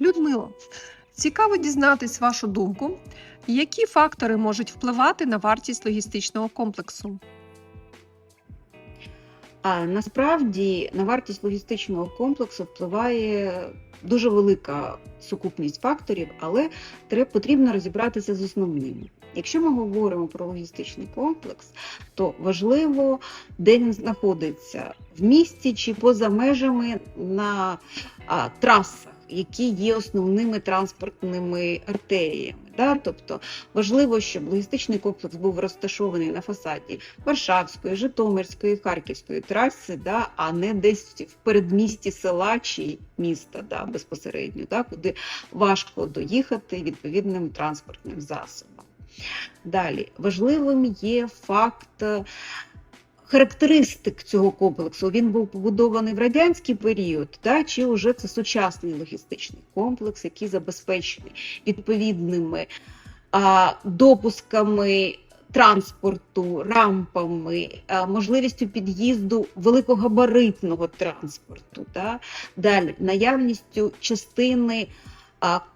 Людмило, цікаво дізнатись вашу думку, які фактори можуть впливати на вартість логістичного комплексу. А насправді на вартість логістичного комплексу впливає дуже велика сукупність факторів, але треба потрібно розібратися з основними. Якщо ми говоримо про логістичний комплекс, то важливо, де він знаходиться в місті чи поза межами на а, трасах, які є основними транспортними артеріями. Да? Тобто важливо, щоб логістичний комплекс був розташований на фасаді Варшавської, Житомирської, Харківської траси, да, а не десь в передмісті села чи міста да, безпосередньо, да, куди важко доїхати відповідним транспортним засобом. Далі важливим є факт характеристик цього комплексу. Він був побудований в радянський період, да, чи вже це сучасний логістичний комплекс, який забезпечений відповідними а, допусками транспорту, рампами, можливістю під'їзду великогабаритного транспорту. Да? Далі наявністю частини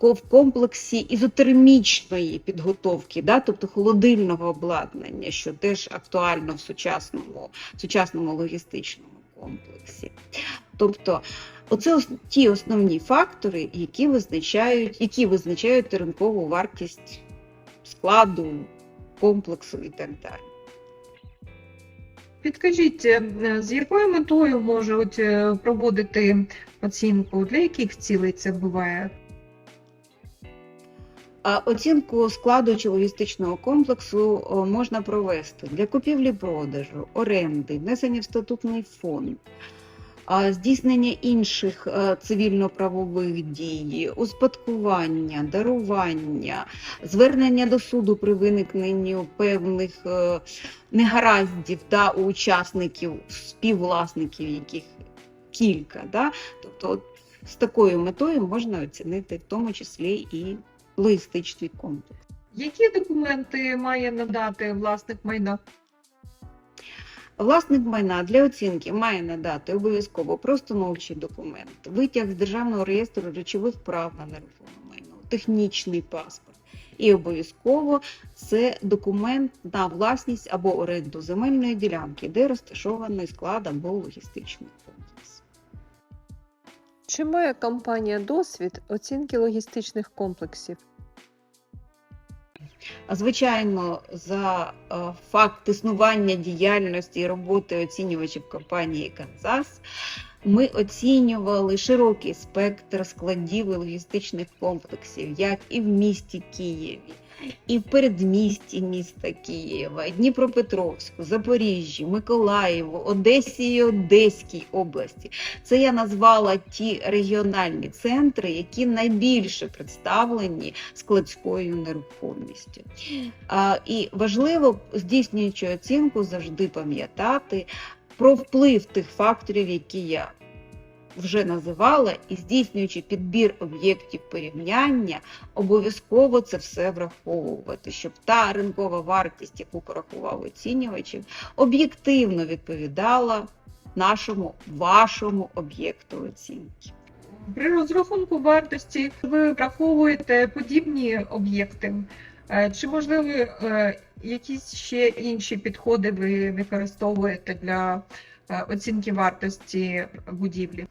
в комплексі ізотермічної підготовки, да? тобто холодильного обладнання, що теж актуально в сучасному, в сучасному логістичному комплексі. Тобто, оце ті основні фактори, які визначають, які визначають ринкову вартість складу, комплексу і так далі. Підкажіть, е, з якою метою можуть е, проводити оцінку, для яких цілей це буває? Оцінку складу логістичного комплексу можна провести для купівлі-продажу, оренди, внесення в статутний фонд, здійснення інших е, цивільно-правових дій, успадкування, дарування, звернення до суду при виникненні певних е, негараздів да, у учасників, співвласників, яких кілька. Да? Тобто з такою метою можна оцінити в тому числі і логістичний комплекс. Які документи має надати власник майна? Власник майна для оцінки має надати обов'язково простановчий документ, витяг з державного реєстру речових прав на нерухоме майно, технічний паспорт. І обов'язково це документ на власність або оренду земельної ділянки, де розташований склад або логістичний комплекс. Чи має компанія досвід оцінки логістичних комплексів? Звичайно, за факт існування діяльності і роботи оцінювачів компанії Канзас ми оцінювали широкий спектр складів і логістичних комплексів, як і в місті Києві, і в передмісті міста Києва, Дніпропетровську, Запоріжжі, Миколаєву, Одесі і Одеській області. Це я назвала ті регіональні центри, які найбільше представлені складською нерухомістю. І важливо, здійснюючи оцінку, завжди пам'ятати про вплив тих факторів, які я вже називала, і здійснюючи підбір об'єктів порівняння, обов'язково це все враховувати, щоб та ринкова вартість, яку порахував оцінювачів, об'єктивно відповідала нашому вашому об'єкту оцінки. При розрахунку вартості ви враховуєте подібні об'єкти. Е, Чи можливо е, якісь ще інші підходи ви використовуєте для е, оцінки вартості будівлі?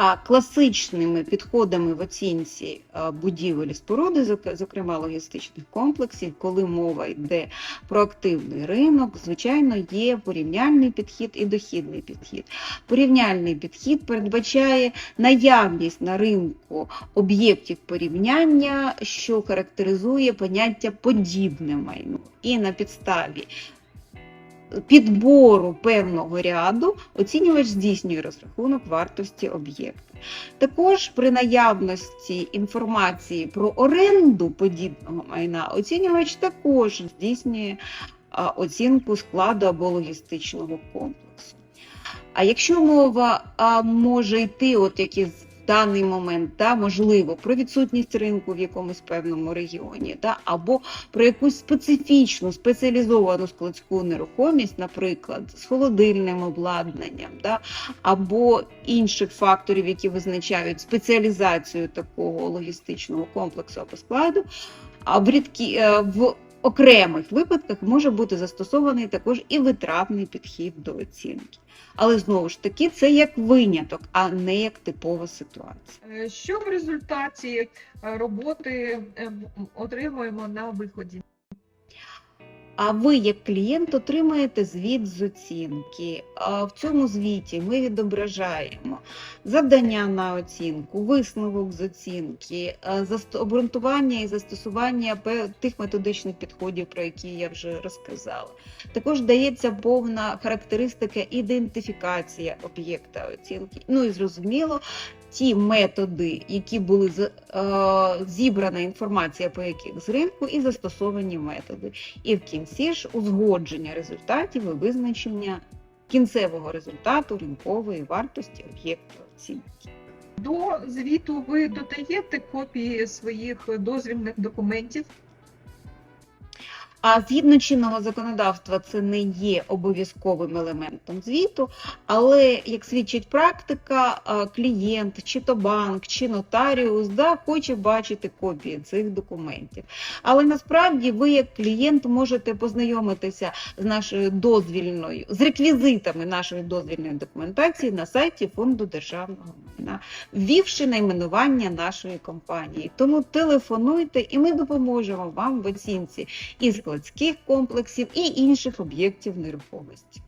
А класичними підходами в оцінці е, будівель споруди, зокрема логістичних комплексів, коли мова йде про активний ринок, звичайно, є порівняльний підхід і дохідний підхід. Порівняльний підхід передбачає наявність на ринку об'єктів порівняння, що характеризує поняття подібне майно. І на підставі підбору певного ряду оцінювач здійснює розрахунок вартості об'єкту. Також при наявності інформації про оренду подібного майна оцінювач також здійснює оцінку складу або логістичного комплексу. А якщо мова може йти, от як і даний момент, та, можливо, про відсутність ринку в якомусь певному регіоні, та, або про якусь специфічну спеціалізовану складську нерухомість, наприклад, з холодильним обладнанням, та, або інших факторів, які визначають спеціалізацію такого логістичного комплексу або складу, а в рідкі е, в окремих випадках може бути застосований також і витратний підхід до оцінки. Але знову ж таки, це як виняток, а не як типова ситуація. Е, Що в результаті е, роботи е, отримуємо на виході? А ви, як клієнт, отримаєте звіт з оцінки. В цьому звіті ми відображаємо завдання на оцінку, висновок з оцінки, е, обґрунтування і застосування тих методичних підходів, про які я вже розказала. Також дається повна характеристика ідентифікація об'єкта оцінки. Ну і зрозуміло, ті методи, які були е, зібрана інформація по яких з ринку, і застосовані методи. І в кінці ж узгодження результатів і визначення кінцевого результату ринкової вартості об'єкту оцінки. До звіту ви додаєте копії своїх дозвільних документів. А згідно чинного законодавства, це не є обов'язковим елементом звіту, але як свідчить практика, клієнт, чи то банк, чи нотаріус да, хоче бачити копії цих документів. Але насправді ви, як клієнт, можете познайомитися з нашою дозвільною, з реквізитами нашої дозвільної документації на сайті фонду державного майна, ввівши найменування нашої компанії. Тому телефонуйте, і ми допоможемо вам в оцінці і складських комплексів, і інших об'єктів нерухомості.